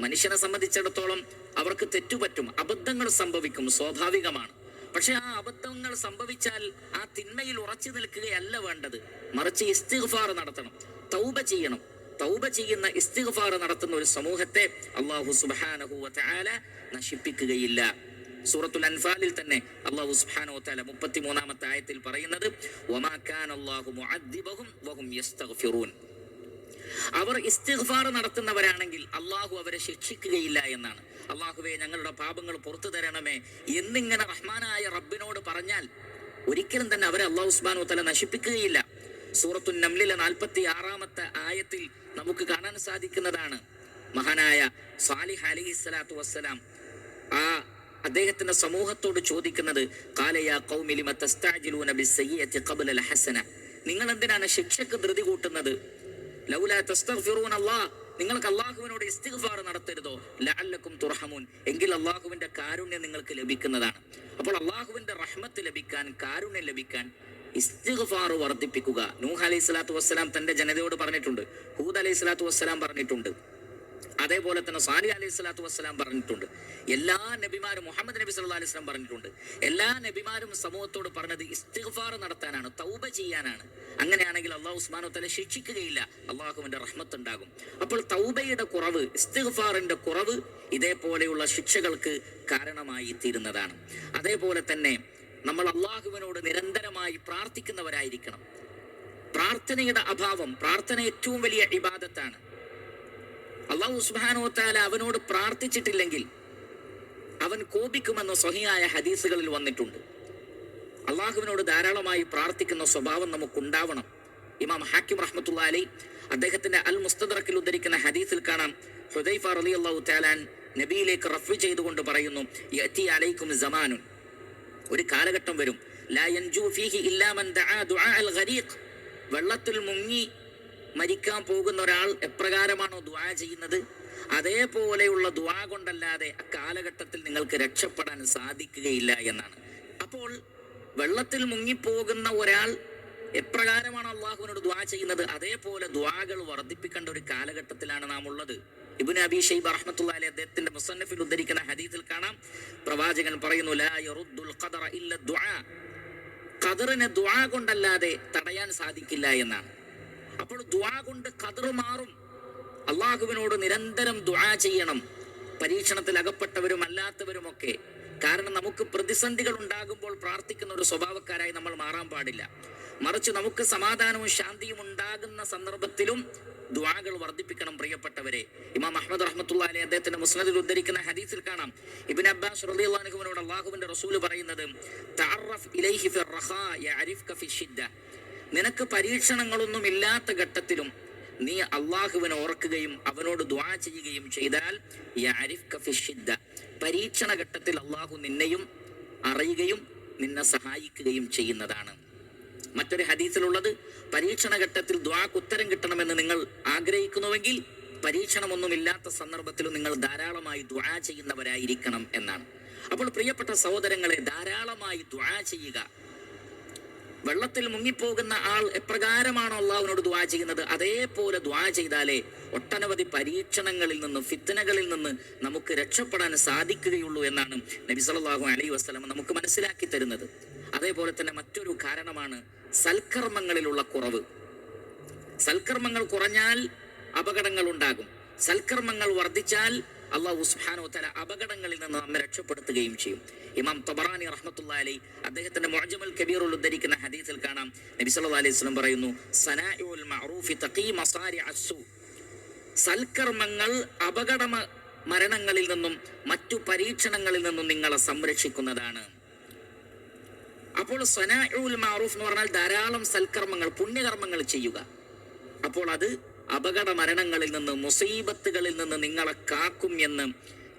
മനുഷ്യനെ സംബന്ധിച്ചിടത്തോളം അവർക്ക് തെറ്റുപറ്റും അബദ്ധങ്ങൾ സംഭവിക്കും സ്വാഭാവികമാണ്. പക്ഷെ ആ അബദ്ധങ്ങൾ സംഭവിച്ചാൽ ആ തിന്മയിൽ ഉറച്ചു നിൽക്കുകയല്ല വേണ്ടത്. മറിച്ച് ഇസ്തിഗ്ഫാർ നടത്തണം തൗബ ചെയ്യണം. തൗബ ചെയ്യുന്ന ഇസ്തിഗ്ഫാർ നടത്തുന്ന ഒരു സമൂഹത്തെ അള്ളാഹു വതആല നശിപ്പിക്കുകയില്ല. സൂറത്തുൽ അൻഫാലിൽ തന്നെ അള്ളാഹു സുബ്ഹാനഹു വതആല മുപ്പത്തിമൂന്നാമത്തെ ആയത്തിൽ പറയുന്നത് വമാ കാന അല്ലാഹു മുഅദ്ദിബഹും വഹും യസ്തഗ്ഫിറൂൻ. അവർ ഇസ്തിഗ്ഫാർ നടത്തുന്നവരാണെങ്കിൽ അള്ളാഹു അവരെ ശിക്ഷിക്കുകയില്ല എന്നാണ്. അള്ളാഹുവെ ഞങ്ങളുടെ പാപങ്ങൾ പുറത്തു തരണമേ. എന്നിങ്ങനെ റഹ്മാനായ റബ്ബിനോട് പറഞ്ഞാൽ ഒരിക്കലും തന്നെ അവരെ അള്ളാഹു ഉസ്മാനു തല നശിപ്പിക്കുകയില്ല. സൂറത്തു നംലിലെ നാൽപ്പത്തി ആറാമത്തെ ആയത്തിൽ നമുക്ക് കാണാൻ സാധിക്കുന്നതാണ് മഹാനായ സാലിഹ് അലി സ്വലാത്തു വസ്സലാം. ആ അദ്ദേഹത്തിന്റെ സമൂഹത്തോട് ചോദിക്കുന്നത് നിങ്ങൾ എന്തിനാണ് ശിക്ഷക്ക് ധൃതി കൂട്ടുന്നത്? നിങ്ങൾക്ക് അള്ളാഹുവിനോട് ഇസ്തിഗ്ഫാർ നടത്തരുതോ? ലഅല്ലക്കും തുർഹമൂൻ. എങ്കിൽ അള്ളാഹുവിന്റെ കാരുണ്യം നിങ്ങൾക്ക് ലഭിക്കുന്നതാണ്. അപ്പോൾ അള്ളാഹുവിന്റെ റഹ്മത്ത് ലഭിക്കാൻ കാരുണ്യം ലഭിക്കാൻ ഇസ്തിഗ്ഫാർ വർദ്ധിപ്പിക്കുക. നൂഹ് അലൈഹി സ്വലാത്തു വസ്സലാം തന്റെ ജനതയോട് പറഞ്ഞിട്ടുണ്ട്. ഹൂദ് അലൈഹി സ്വലാത്തു വസ്സലാം പറഞ്ഞിട്ടുണ്ട്. അതേപോലെ തന്നെ സാലി അലൈഹി സ്വലാത്തു വസ്സലാം പറഞ്ഞിട്ടുണ്ട്. എല്ലാ നബിമാരും മുഹമ്മദ് നബി സല്ലു അലൈഹി സ്വലം പറഞ്ഞിട്ടുണ്ട്. എല്ലാ നബിമാരും സമൂഹത്തോട് പറഞ്ഞത് ഇസ്തിഗ്ഫാർ നടത്താനാണ് തൗബ ചെയ്യാനാണ്. അങ്ങനെയാണെങ്കിൽ അള്ളാഹു ഉസ്മാനോ തല ശിക്ഷിക്കുകയില്ല. അള്ളാഹുവിന്റെ റഹ്മത്ത് ഉണ്ടാകും. അപ്പോൾ തൗബയുടെ കുറവ് ഇസ്തിഗ്ഫാറിന്റെ കുറവ് ഇതേപോലെയുള്ള ശിക്ഷകൾക്ക് കാരണമായി തീരുന്നതാണ്. അതേപോലെ തന്നെ നമ്മൾ അള്ളാഹുവിനോട് നിരന്തരമായി പ്രാർത്ഥിക്കുന്നവരായിരിക്കണം. പ്രാർത്ഥനയുടെ അഭാവം പ്രാർത്ഥന ഏറ്റവും വലിയ ഇബാദത്താണ്. അള്ളാഹു സുബാനോത്താല അവനോട് പ്രാർത്ഥിച്ചിട്ടില്ലെങ്കിൽ അവൻ കോപിക്കുമെന്ന സ്വഹിയായ ഹദീസുകളിൽ വന്നിട്ടുണ്ട്. അള്ളാഹുവിനോട് ധാരാളമായി പ്രാർത്ഥിക്കുന്ന സ്വഭാവം നമുക്കുണ്ടാവണം. ഇമാം ഹാക്കിം റഹ്മത്തുള്ള അലി അദ്ദേഹത്തിന്റെ അൽ മുസ്തദറക്കിൽ ഉദ്ധരിക്കുന്ന ഹദീസിൽ കാണാം. ഹുദൈഫ റലി അള്ളാഹു താലാൻ നബിയിലേക്ക് റഫ് ചെയ്തുകൊണ്ട് പറയുന്നു അലൈക്കും സമാനുൻ. ഒരു കാലഘട്ടം വരും. വെള്ളത്തിൽ മുങ്ങി മരിക്കാൻ പോകുന്ന ഒരാൾ എപ്രകാരമാണോ ദുആ ചെയ്യുന്നത്? അതേപോലെയുള്ള ദ കൊണ്ടല്ലാതെ ആ കാലഘട്ടത്തിൽ നിങ്ങൾക്ക് രക്ഷപ്പെടാൻ സാധിക്കുകയില്ല എന്നാണ്. അപ്പോൾ വെള്ളത്തിൽ മുങ്ങിപ്പോകുന്ന ഒരാൾ എപ്രകാരമാണ് അള്ളാഹുവിനോട് ദുആ ചെയ്യുന്നത്? അതേപോലെ ദ്വാകൾ വർദ്ധിപ്പിക്കേണ്ട ഒരു കാലഘട്ടത്തിലാണ് നാം ഉള്ളത്. ഇബ്നു അബി ഷൈബ റഹ്മത്തുള്ളാഹി അലൈഹി അദ്ദേഹത്തിന്റെ മുസന്നഫിൽ ഉദ്ധരിക്കുന്ന ഹദീസിൽ കാണാം. പ്രവാചകൻ പറയുന്നു ലാ യറുദ്ദുൽ ഖദറ ഇല്ല ദുആ. ഖദറിനെ ദുആ കൊണ്ടല്ലാതെ തടയാൻ സാധിക്കില്ല എന്നാണ്. അപ്പോൾ ദുആ കൊണ്ട് ഖദർ മാറും. അള്ളാഹുവിനോട് നിരന്തരം ദുആ ചെയ്യണം. പരീക്ഷണത്തിൽ അകപ്പെട്ടവരും അല്ലാത്തവരും ഒക്കെ. കാരണം നമുക്ക് പ്രതിസന്ധികൾ ഉണ്ടാകുമ്പോൾ പ്രാർത്ഥിക്കുന്ന ഒരു സ്വഭാവക്കാരായി നമ്മൾ മാറാൻ പാടില്ല. മറിച്ച് നമുക്ക് സമാധാനവും ശാന്തിയും ഉണ്ടാകുന്ന സന്ദർഭത്തിലും ദ്വാകൾ വർദ്ധിപ്പിക്കണം പ്രിയപ്പെട്ടവരെ. ഇമാം അഹമ്മദ് റഹ്മത്തുള്ള അലി അദ്ദേഹത്തിന്റെ മുസ്നദിൽ ഉദ്ധരിക്കുന്ന ഹദീസിൽ കാണാം. ഇബിൻ അബ്ബാസ് റളിയല്ലാഹുവിനോട് അള്ളാഹുവിന്റെ റസൂൽ പറയുന്നത് നിനക്ക് പരീക്ഷണങ്ങളൊന്നും ഇല്ലാത്ത ഘട്ടത്തിലും നീ അള്ളാഹുവിനെ ഓർക്കുകയും അവനോട് ദ്വാ ചെയ്യുകയും ചെയ്താൽ പരീക്ഷണ ഘട്ടത്തിൽ അള്ളാഹു നിന്നെയും അറിയുകയും നിന്നെ സഹായിക്കുകയും ചെയ്യുന്നതാണ്. മറ്റൊരു ഹദീസിലുള്ളത് പരീക്ഷണ ഘട്ടത്തിൽ ദ്വാക്ക് ഉത്തരം കിട്ടണമെന്ന് നിങ്ങൾ ആഗ്രഹിക്കുന്നുവെങ്കിൽ പരീക്ഷണമൊന്നുമില്ലാത്ത സന്ദർഭത്തിലും നിങ്ങൾ ധാരാളമായി ദ്വാ ചെയ്യുന്നവരായിരിക്കണം എന്നാണ്. അപ്പോൾ പ്രിയപ്പെട്ട സഹോദരങ്ങളെ ധാരാളമായി ദ്വാ ചെയ്യുക. വെള്ളത്തിൽ മുങ്ങിപ്പോകുന്ന ആൾ എപ്രകാരമാണോ അള്ളാഹുവിനോട് ദ്വാ ചെയ്യുന്നത്? അതേപോലെ ദ്വാ ചെയ്താലേ ഒട്ടനവധി പരീക്ഷണങ്ങളിൽ നിന്ന് ഫിത്തനകളിൽ നിന്ന് നമുക്ക് രക്ഷപ്പെടാൻ സാധിക്കുകയുള്ളൂ എന്നാണ് നബി സല്ലല്ലാഹു അലൈഹി വസല്ലം നമുക്ക് മനസ്സിലാക്കി തരുന്നത്. അതേപോലെ തന്നെ മറ്റൊരു കാരണമാണ് സൽക്കർമ്മങ്ങളിലുള്ള കുറവ്. സൽക്കർമ്മങ്ങൾ കുറഞ്ഞാൽ അപകടങ്ങൾ ഉണ്ടാകും സൽക്കർമ്മങ്ങൾ വർദ്ധിച്ചാൽ അള്ളാഹു സുബ്ഹാനഹു തല അപകടങ്ങളിൽ നിന്ന് നമ്മെ രക്ഷപ്പെടുത്തുകയും ചെയ്യും. ഇമാം തബറാനി റഹ്മത്തുള്ളാഹി അലൈഹി അദ്ദേഹത്തിന്റെ മുഅ്ജമുൽ കബീറുൽ ഉദ്ധരിക്കുന്ന ഹദീസിൽ കാണാം. നബി സല്ലല്ലാഹു അലൈഹി സ്വലം പറയുന്നു മഅറൂഫി തഖീ സൽക്കർമ്മങ്ങൾ അപകട മരണങ്ങളിൽ നിന്നും മറ്റു പരീക്ഷണങ്ങളിൽ നിന്നും നിങ്ങളെ സംരക്ഷിക്കുന്നതാണ്. അപ്പോൾ സനാഉൽ മാറൂഫ് എന്ന് പറഞ്ഞാൽ ധാരാളം സൽക്കർമ്മങ്ങൾ പുണ്യകർമ്മങ്ങൾ ചെയ്യുക. അപ്പോൾ അത് അപകട മരണങ്ങളിൽ നിന്ന് മുസീബത്തുകളിൽ നിന്ന് നിങ്ങളെ കാക്കും എന്ന്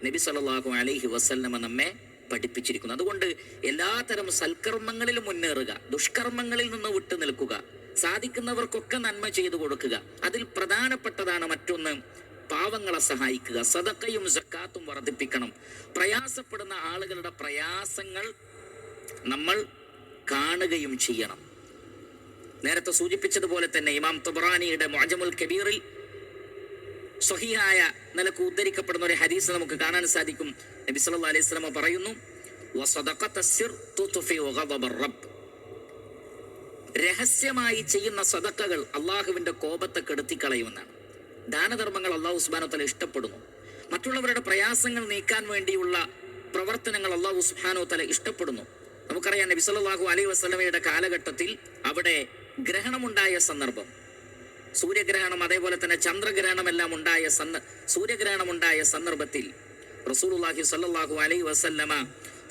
നബി സല്ലല്ലാഹു അലൈഹി വസല്ലമ നമ്മെ പഠിപ്പിച്ചിരിക്കുന്നു. അതുകൊണ്ട് എല്ലാത്തരം സൽക്കർമ്മങ്ങളിലും മുന്നേറുക ദുഷ്കർമ്മങ്ങളിൽ നിന്ന് വിട്ടു നിൽക്കുക സാധിക്കുന്നവർക്കൊക്കെ നന്മ ചെയ്തു കൊടുക്കുക. അതിൽ പ്രധാനപ്പെട്ടതാണ് മറ്റൊന്ന് പാവങ്ങളെ സഹായിക്കുക. സദക്കയും സക്കാത്തും വർദ്ധിപ്പിക്കണം. പ്രയാസപ്പെടുന്ന ആളുകളുടെ പ്രയാസങ്ങൾ നമ്മൾ കാണുകയും ചെയ്യണം. നേരത്തെ സൂചിപ്പിച്ചതുപോലെ തന്നെ ഇമാം തുബ്രാനിയുടെ മുഅജമുൽ കബീറിൽ സ്വഹിയായ നിലയ്ക്ക് ഉദ്ധരിക്കപ്പെടുന്ന ഒരു ഹദീസ് നമുക്ക് കാണാൻ സാധിക്കും. നബി സല്ല അലൈഹി സ്വലമ പറയുന്നു "വസദഖത്ത സിർ തുത്ഫിഉ ഗളബർ രഹസ്യമായി ചെയ്യുന്ന സദക്കകൾ അള്ളാഹുവിന്റെ കോപത്തെ കെടുത്തിക്കളയുമെന്നാണ്. ദാനധർമ്മങ്ങൾ അള്ളാഹു സുബാനോത്തല ഇഷ്ടപ്പെടുന്നു. മറ്റുള്ളവരുടെ പ്രയാസങ്ങൾ നീക്കാൻ വേണ്ടിയുള്ള പ്രവർത്തനങ്ങൾ അള്ളാഹു സുബാനോത്തല തല ഇഷ്ടപ്പെടുന്നു. നമുക്കറിയാം നബി സല്ലല്ലാഹു അലൈഹി വസ്ലമയുടെ കാലഘട്ടത്തിൽ അവിടെ ഗ്രഹണമുണ്ടായ സന്ദർഭം. സൂര്യഗ്രഹണം അതേപോലെ തന്നെ ചന്ദ്രഗ്രഹണം എല്ലാം ഉണ്ടായ സന്ദ സൂര്യഗ്രഹണം ഉണ്ടായ സന്ദർഭത്തിൽ റസൂലുള്ളാഹി സ്വല്ലല്ലാഹു അലൈഹി വസല്ലമ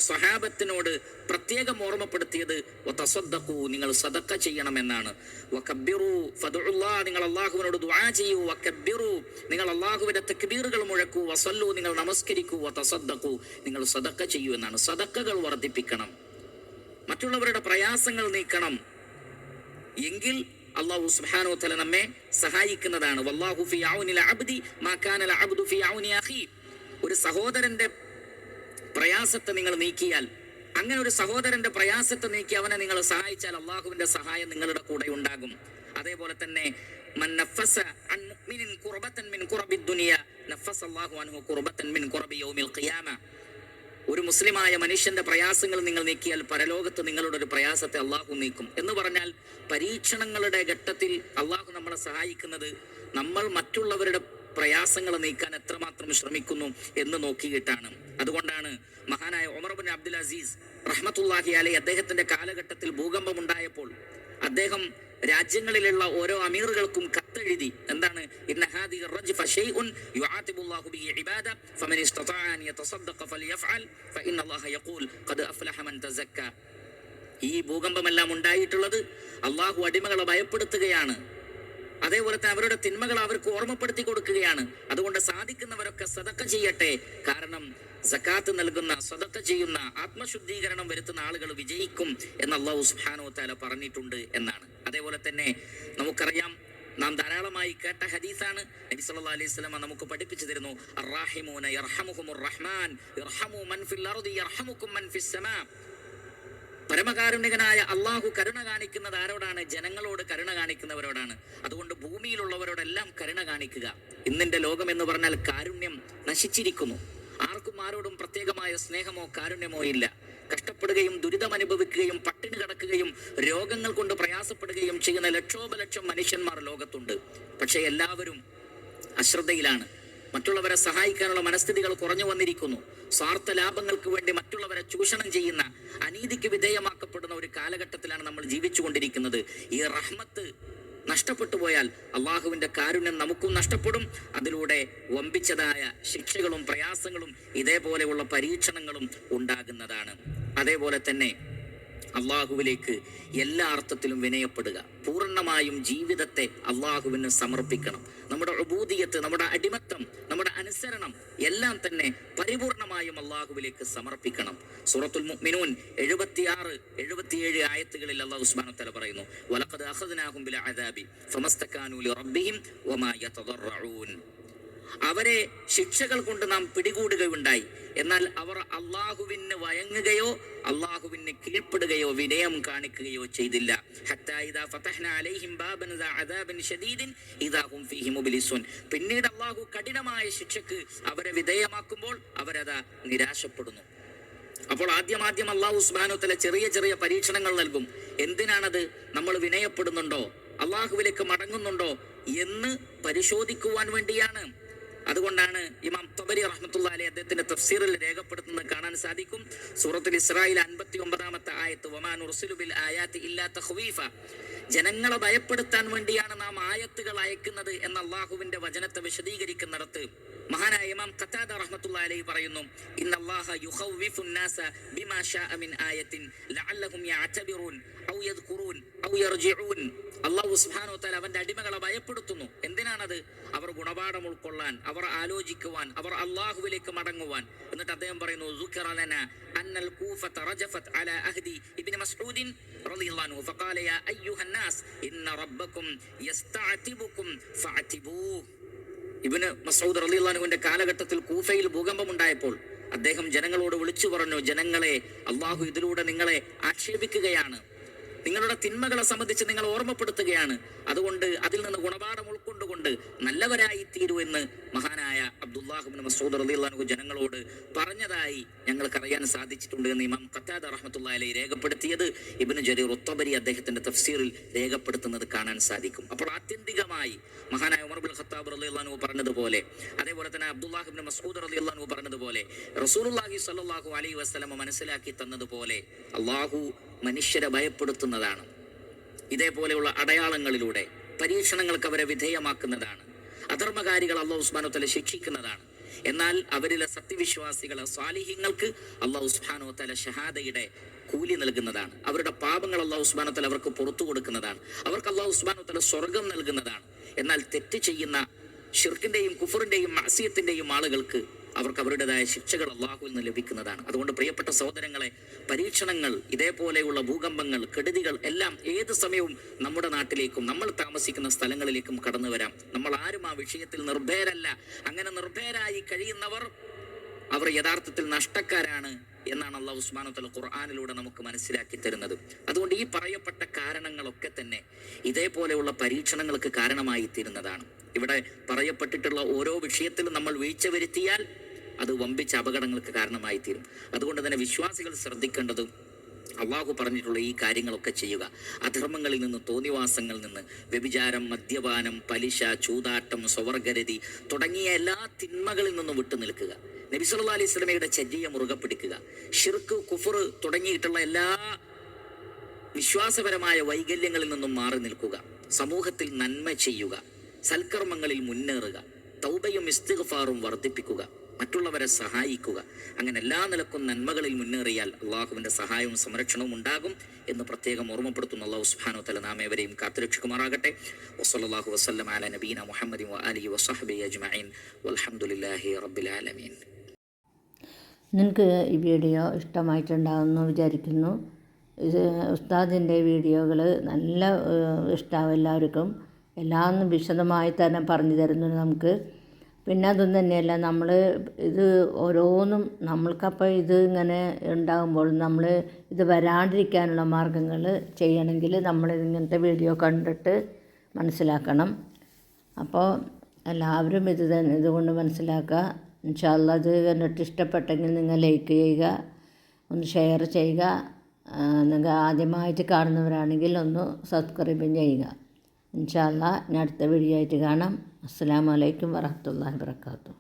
സ്വഹാബത്തിനോട് പ്രത്യേകം ഓർമ്മപ്പെടുത്തിയത് വതസദ്ദഖു നിങ്ങൾ സദക്ക ചെയ്യണമെന്നാണ്. വകബ്ബിറു ഫദുല്ലാ നിങ്ങൾ അല്ലാഹുവിനോട് ദുആ ചെയ്യൂ വകബ്ബിറു നിങ്ങൾ അല്ലാഹുവിന്റെ തക്ബീറുകൾ മുഴക്കൂ വസല്ലു നിങ്ങൾ നമസ്കരിക്കൂ വതസദ്ദഖു നിങ്ങൾ സദക്ക ചെയ്യൂ എന്നാണ്. സദക്കകൾ വർദ്ധിപ്പിക്കണം. മറ്റുള്ളവരുടെ പ്രയാസങ്ങൾ നീക്കണം. എങ്കിൽ അള്ളാഹു സുബ്ഹാനഹു തല നമ്മെ സഹായിക്കുന്നതാണ്. വല്ലാഹു ഫി അബ്ദി മാ അബ്ദു ഫി ഔനി ഒരു സഹോദരന്റെ പ്രയാസത്തെ നിങ്ങൾ നീക്കിയാൽ അങ്ങനെ ഒരു സഹോദരന്റെ പ്രയാസത്തെ നീക്കി അവനെ നിങ്ങൾ സഹായിച്ചാൽ അള്ളാഹുവിന്റെ സഹായം നിങ്ങളുടെ കൂടെ ഉണ്ടാകും. അതേപോലെ തന്നെ കുർബത്തൻ മിൻ കുറബി ദുനിയ നഫസ് അള്ളാഹു അൻഹു കുർബത്തൻ മിൻ കുറബി യൗമിൽ ഖിയാമ. ഒരു മുസ്ലിമായ മനുഷ്യന്റെ പ്രയാസങ്ങൾ നിങ്ങൾ നീക്കിയാൽ പരലോകത്ത് നിങ്ങളുടെ ഒരു പ്രയാസത്തെ അള്ളാഹു നീക്കും. എന്ന് പറഞ്ഞാൽ പരീക്ഷണങ്ങളുടെ ഘട്ടത്തിൽ അള്ളാഹു നമ്മളെ സഹായിക്കുന്നത് നമ്മൾ മറ്റുള്ളവരുടെ പ്രയാസങ്ങൾ നീക്കാൻ എത്രമാത്രം ശ്രമിക്കുന്നു എന്ന് നോക്കിയിട്ടാണ്. അതുകൊണ്ടാണ് മഹാനായ ഒമർബിൻ അബ്ദുൽ അസീസ് റഹ്മത്തുല്ലാഹി അലൈ അദ്ദേഹത്തിന്റെ കാലഘട്ടത്തിൽ ഭൂകമ്പം ഉണ്ടായപ്പോൾ അദ്ദേഹം രാജ്യങ്ങളിലുള്ള ഓരോ അമീറുകൾക്കും കത്തെഴുതി എന്താണ്? ഈ ഭൂകമ്പമെല്ലാം ഉണ്ടായിട്ടുള്ളത് അള്ളാഹു അടിമകളെ ഭയപ്പെടുത്തുകയാണ്. അതേപോലെ തന്നെ അവരുടെ തിന്മകൾ അവർക്ക് ഓർമ്മപ്പെടുത്തി കൊടുക്കുകയാണ്. അതുകൊണ്ട് സാധിക്കുന്നവരൊക്കെ സതക്ക ചെയ്യട്ടെ. കാരണം സക്കാത്ത് നൽകുന്ന സതക്ക ചെയ്യുന്ന ആത്മശുദ്ധീകരണം വരുത്തുന്ന ആളുകൾ വിജയിക്കും എന്ന് അള്ളാഹു സുഹാനോ താല പറഞ്ഞിട്ടുണ്ട് എന്നാണ്. അതേപോലെ തന്നെ നമുക്കറിയാം നാം ധാരാളമായി കേട്ട ഹദീസാണ്. നബി സല്ലല്ലാഹു അലൈഹി വസല്ലം നമുക്ക് പഠിപ്പിച്ചു തരുന്നു. അർറഹിമൂന യർഹമുഹുമുർ റഹ്മാൻ യർഹമു മൻ ഫിൽ അർദി യർഹമുക്കും മൻ ഫിസ് സമാ. പരമകാരുണികനായ അള്ളാഹു കരുണ കാണിക്കുന്നത് ആരോടാണ്? ജനങ്ങളോട് കരുണ കാണിക്കുന്നവരോടാണ്. അതുകൊണ്ട് ഭൂമിയിലുള്ളവരോടെല്ലാം കരുണ കാണിക്കുക. ഇന്നിന്റെ ലോകം എന്ന് പറഞ്ഞാൽ കാരുണ്യം നശിച്ചിരിക്കുന്നു. ആർക്കും ആരോടും പ്രത്യേകമായ സ്നേഹമോ കാരുണ്യമോ ഇല്ല. കഷ്ടപ്പെടുകയും ദുരിതം അനുഭവിക്കുകയും പട്ടിണി കിടക്കുകയും രോഗങ്ങൾ കൊണ്ട് പ്രയാസപ്പെടുകയും ചെയ്യുന്ന ലക്ഷോപലക്ഷം മനുഷ്യന്മാർ ലോകത്തുണ്ട്. പക്ഷേ എല്ലാവരും അശ്രദ്ധയിലാണ്. മറ്റുള്ളവരെ സഹായിക്കാനുള്ള മനസ്ഥിതികൾ കുറഞ്ഞു വന്നിരിക്കുന്നു. സ്വാർത്ഥ ലാഭങ്ങൾക്ക് വേണ്ടി മറ്റുള്ളവരെ ചൂഷണം ചെയ്യുന്ന അനീതിക്ക് വിധേയമാക്കപ്പെടുന്ന ഒരു കാലഘട്ടത്തിലാണ് നമ്മൾ ജീവിച്ചുകൊണ്ടിരിക്കുന്നത്. ഈ റഹ്മത്ത് നഷ്ടപ്പെട്ടു പോയാൽ അള്ളാഹുവിന്റെ കാരുണ്യം നമുക്കും നഷ്ടപ്പെടും. അതിലൂടെ വമ്പിച്ചതായ ശിക്ഷകളും പ്രയാസങ്ങളും ഇതേപോലെയുള്ള പരീക്ഷണങ്ങളും ഉണ്ടാകുന്നതാണ്. അതേപോലെ തന്നെ അള്ളാഹുവിലേക്ക് എല്ലാ അർത്ഥത്തിലും വിനയപ്പെടുക. പൂർണമായും ജീവിതത്തെ അള്ളാഹുവിന് സമർപ്പിക്കണം. നമ്മുടെ ഉബൂദിയത്ത് നമ്മുടെ അടിമത്തം നമ്മുടെ അനുസരണം എല്ലാം തന്നെ പരിപൂർണമായും അള്ളാഹുവിലേക്ക് സമർപ്പിക്കണം. സൂറത്തുൽ മുഅ്മിനൂൻ എഴുപത്തിയാറ് എഴുപത്തിയേഴ് ആയത്തുകളിൽ അള്ളാഹു ഉസ്മാനു തല പറയുന്നു വലഖദ് അഖദ്നാഹും ബിൽ അദാബി ഫമസ്തകാനു ലിറബ്ബിഹിം വമാ അവരെ ശിക്ഷകൾ കൊണ്ട് നാം പിടികൂടുകയുണ്ടായി. എന്നാൽ അവർ അള്ളാഹുവിന് വയങ്ങുകയോ അള്ളാഹുവിന് കീഴ്പ്പെടുകയോ വിനയം കാണിക്കുകയോ ചെയ്തില്ല. പിന്നീട് അള്ളാഹു കഠിനമായ ശിക്ഷക്ക് അവരെ വിധേയമാക്കുമ്പോൾ അവരതാ നിരാശപ്പെടുന്നു. അപ്പോൾ ആദ്യം ആദ്യം അള്ളാഹു സുബാനുത്തല ചെറിയ ചെറിയ പരീക്ഷണങ്ങൾ നൽകും. എന്തിനാണത് നമ്മൾ വിനയപ്പെടുന്നുണ്ടോ? അള്ളാഹുവിലേക്ക് മടങ്ങുന്നുണ്ടോ എന്ന് പരിശോധിക്കുവാൻ വേണ്ടിയാണ്. അതുകൊണ്ടാണ് ഇമാം തബരി റഹ്മത്തുള്ള അലി അദ്ദേഹത്തിന്റെ തഫ്സീറിൽ രേഖപ്പെടുത്തുന്നത് കാണാൻ സാധിക്കും. സൂറത്തുൽ ഇസ്രായേൽ അൻപത്തി ഒമ്പതാമത്തെ ആയത്ത് ഒമാൻ ഉർസുലുബിൽ ആയാത്ത് ഇല്ലാത്ത ഹുവീഫ ജനങ്ങളെ ഭയപ്പെടുത്താൻ വേണ്ടിയാണ് നാം ആയത്തുകൾ അയക്കുന്നത് എന്ന അള്ളാഹുവിന്റെ വചനത്തെ വിശദീകരിക്കുന്നിടത്ത് മഹാനായ ഇമാം ഖത്താദ റഹ്മത്തുള്ളാഹി അലൈഹി പറയുന്നു ഇന്നല്ലാഹ യുഖവ്വിഫു الناس بما شاء من آية لعلهم يعتبرون أو يذكرون أو يرجعون അള്ളാഹു സുബ്ഹാനഹു വതആല അവന്റെ അടിമകളെ ഭയപ്പെടുത്തുന്നു എന്തിനാണത് അവർ ഗുണപാഠം ഉൾക്കൊള്ളാൻ അവർ ആലോചിക്കുവാൻ അവർ അള്ളാഹുവിലേക്ക് മടങ്ങുവാൻ എന്നിട്ട് അദ്ദേഹം പറയുന്നു ذكر لنا أن الكوفة رجفت على أهدي ابن مسعود رضي الله عنه فقال يا أيها الناس إن ربكم يستعتبكم فاعتبوه ഇബിന് മസൂദ് റലിള്ളാനുവിന്റെ കാലഘട്ടത്തിൽ കൂഫയിൽ ഭൂകമ്പമുണ്ടായപ്പോൾ അദ്ദേഹം ജനങ്ങളോട് വിളിച്ചു പറഞ്ഞു ജനങ്ങളെ അള്ളാഹു ഇതിലൂടെ നിങ്ങളെ ആക്ഷേപിക്കുകയാണ്. നിങ്ങളുടെ തിന്മകളെ സംബന്ധിച്ച് നിങ്ങൾ ഓർമ്മപ്പെടുത്തുകയാണ്. അതുകൊണ്ട് അതിൽ നിന്ന് ഗുണപാഠം ഉൾക്കൊണ്ടുകൊണ്ട് നല്ലവരായി തീരൂ എന്ന് മഹാനായ അബ്ദുല്ലാഹുബിൻ മസൂദ് റലിയുള്ളാനു ജനങ്ങളോട് പറഞ്ഞതായി ഞങ്ങൾക്കറിയാൻ സാധിച്ചിട്ടുണ്ട് എന്ന് ഇമാം ഖത്താദ റഹ്മത്തുള്ള അലൈ രേഖപ്പെടുത്തിയത് ഇബിന് ജരീർ ഒത്തബരി അദ്ദേഹത്തിന്റെ തഫ്സീറിൽ രേഖപ്പെടുത്തുന്നത് കാണാൻ സാധിക്കും. അപ്പോൾ ആത്യന്തികമായി മഹാനായ ഉമർബുൽ ഖത്താബ് റളിയല്ലാഹു പറഞ്ഞതുപോലെ അതേപോലെ തന്നെ അബ്ദുല്ലാഹിബ്നു മസ്ഊദ് റളിയല്ലാഹു പറഞ്ഞതുപോലെ റസൂലുള്ളാഹി സ്വല്ലല്ലാഹു അലൈഹി വസ്ലമ മനസ്സിലാക്കി തന്നതുപോലെ അള്ളാഹു മനുഷ്യരെ ഭയപ്പെടുത്തുന്നതാണ്. ഇതേപോലെയുള്ള അടയാളങ്ങളിലൂടെ പരീക്ഷണങ്ങൾക്ക് അവരെ വിധേയമാക്കുന്നതാണ്. അധർമ്മകാരികൾ അള്ളാഹു ഉസ്മാനോ തല ശിക്ഷിക്കുന്നതാണ്. എന്നാൽ അവരിലെ സത്യവിശ്വാസികളെ സ്വാലിഹ്യങ്ങൾക്ക് അള്ളാഹു ഉസ്മാനോ തല ഷഹാദയുടെ കൂലി നൽകുന്നതാണ്. അവരുടെ പാപങ്ങൾ അള്ളാഹു ഉസ്മാനോ തല അവർക്ക് പുറത്തു കൊടുക്കുന്നതാണ്. അവർക്ക് അള്ളാഹു ഉസ്മാനോ തല സ്വർഗം നൽകുന്നതാണ്. എന്നാൽ തെറ്റ് ചെയ്യുന്ന ഷിർക്കിന്റെയും കുഫറിന്റെയും മാസിയത്തിന്റെയും ആളുകൾക്ക് അവർക്ക് അവരുടേതായ ശിക്ഷകൾ അള്ളാഹുവിൽ നിന്ന് ലഭിക്കുന്നതാണ്. അതുകൊണ്ട് പ്രിയപ്പെട്ട സഹോദരങ്ങളെ പരീക്ഷണങ്ങൾ ഇതേപോലെയുള്ള ഭൂകമ്പങ്ങൾ കെടുതികൾ എല്ലാം ഏത് സമയവും നമ്മുടെ നാട്ടിലേക്കും നമ്മൾ താമസിക്കുന്ന സ്ഥലങ്ങളിലേക്കും കടന്നു വരാം. നമ്മൾ ആരും ആ വിഷയത്തിൽ നിർഭയരല്ല. അങ്ങനെ നിർഭയരായി കഴിയുന്നവർ അവർ യഥാർത്ഥത്തിൽ നഷ്ടക്കാരാണ്. എന്നാണ് അള്ളാഹു ഉസ്മാനു തല ഖുർആാനിലൂടെ നമുക്ക് മനസ്സിലാക്കി തരുന്നത്. അതുകൊണ്ട് ഈ പറയപ്പെട്ട കാരണങ്ങളൊക്കെ തന്നെ ഇതേപോലെയുള്ള പരീക്ഷണങ്ങൾക്ക് കാരണമായി തീരുന്നതാണ്. ഇവിടെ പറയപ്പെട്ടിട്ടുള്ള ഓരോ വിഷയത്തിലും നമ്മൾ വീഴ്ച വരുത്തിയാൽ അത് വമ്പിച്ച അപകടങ്ങൾക്ക് കാരണമായി തീരും. അതുകൊണ്ട് തന്നെ വിശ്വാസികൾ ശ്രദ്ധിക്കേണ്ടത് അള്ളാഹു പറഞ്ഞിട്ടുള്ള ഈ കാര്യങ്ങളൊക്കെ ചെയ്യുക. അധർമ്മങ്ങളിൽ നിന്ന് തോന്നിവാസങ്ങളിൽ നിന്ന് വ്യഭിചാരം മദ്യപാനം പലിശ ചൂതാട്ടം സ്വവർഗരതി തുടങ്ങിയ എല്ലാ തിന്മകളിൽ നിന്നും വിട്ടു നിൽക്കുക നബി സല്ലല്ലാഹു അലൈഹി സ്വലമയുടെ ചര്യ മുറുകെ പിടിക്കുക. ഷിർക്ക് കുഫർ തുടങ്ങിയിട്ടുള്ള എല്ലാ വിശ്വാസപരമായ വൈകല്യങ്ങളിൽ നിന്നും മാറി നിൽക്കുക. സമൂഹത്തിൽ നന്മ ചെയ്യുക. സൽക്കർമ്മങ്ങളിൽ മുന്നേറുക. തൗബയും ഇസ്തിഗ്ഫാറും വർദ്ധിപ്പിക്കുക. മറ്റുള്ളവരെ സഹായിക്കുക. അങ്ങനെ എല്ലാ നിലക്കും നന്മകളിൽ മുന്നേറിയാൽ അള്ളാഹുവിന്റെ സഹായവും സംരക്ഷണവും ഉണ്ടാകും എന്ന് പ്രത്യേകം ഓർമ്മപ്പെടുത്തുന്ന. അള്ളാഹു സുഹാനോ തല നാം ഏവരെയും കാത്തുരക്ഷിക്കുമാറാകട്ടെ. വസ്ലാഹു വസ്ലം അല നബീന മുഹമ്മദ് അലി വസഹ്ബിഹി അജ്മഈൻ. വൽഹംദുലില്ലാഹി റബ്ബിൽ ആലമീൻ. നിങ്ങൾക്ക് ഈ വീഡിയോ ഇഷ്ടമായിട്ടുണ്ടാകുമെന്ന് വിചാരിക്കുന്നു. ഉസ്താദിന്റെ വീഡിയോകൾ നല്ല ഇഷ്ടമാവും എല്ലാവർക്കും. എല്ലാം വിശദമായി തന്നെ പറഞ്ഞു തരുന്നുണ്ട് നമുക്ക്. പിന്നെ അതും തന്നെയല്ല നമ്മൾ ഇത് ഓരോന്നും നമ്മൾക്കപ്പോൾ ഇത് ഇങ്ങനെ ഉണ്ടാകുമ്പോൾ നമ്മൾ ഇത് വരാണ്ടിരിക്കാനുള്ള മാർഗങ്ങൾ ചെയ്യണമെങ്കിൽ നമ്മൾ ഇങ്ങനത്തെ വീഡിയോ കണ്ടിട്ട് മനസ്സിലാക്കണം. അപ്പോൾ എല്ലാവരും ഇത് തന്നെ ഇതുകൊണ്ട് മനസ്സിലാക്കുക. ഇൻഷാല്ല ഇത് കണ്ടിട്ട് ഇഷ്ടപ്പെട്ടെങ്കിൽ നിങ്ങൾ ലൈക്ക് ചെയ്യുക ഒന്ന് ഷെയർ ചെയ്യുക. നിങ്ങൾ ആദ്യമായിട്ട് കാണുന്നവരാണെങ്കിൽ ഒന്ന് സബ്സ്ക്രൈബും ചെയ്യുക. ഇൻഷാല്ല ഞാൻ അടുത്ത വീഡിയോ ആയിട്ട് കാണാം. അസ്സാം വലൈക്കും വറഹമത്തല്ലാ വാബർക്കാത്തു